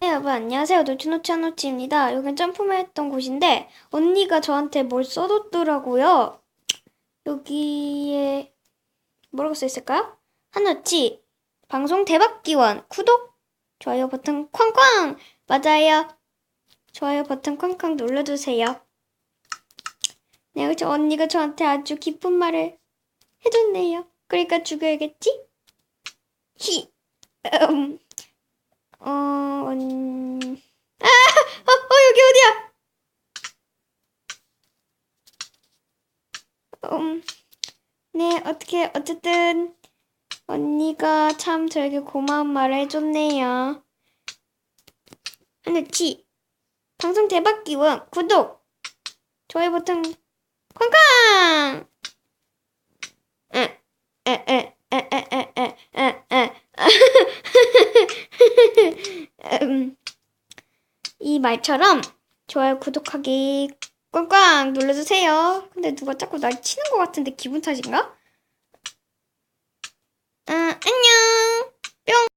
네, 여러분 안녕하세요. 노치노치 한노치입니다. 여긴 점프만 했던 곳인데 언니가 저한테 뭘 써뒀더라고요. 여기에 뭐라고 써 있을까요? 한노치 방송 대박 기원 구독 좋아요 버튼 쾅쾅 맞아요. 좋아요 버튼 쾅쾅 눌러주세요. 네, 그렇죠. 언니가 저한테 아주 기쁜 말을 해줬네요. 그러니까 죽여야겠지? 히. 음. 어, 음... 아, 어, 어, 어디야? 음, 네, 어떻게, 어쨌든, 언니가 참 저에게 고마운 말을 해줬네요. 하늘치, 방송 대박 기원, 구독, 좋아요 버튼, 쾅쾅! 에, 에, 에, 에. 음, 이 말처럼 좋아요, 구독하기 꽝꽝 눌러주세요. 근데 누가 자꾸 날 치는 것 같은데 기분 탓인가?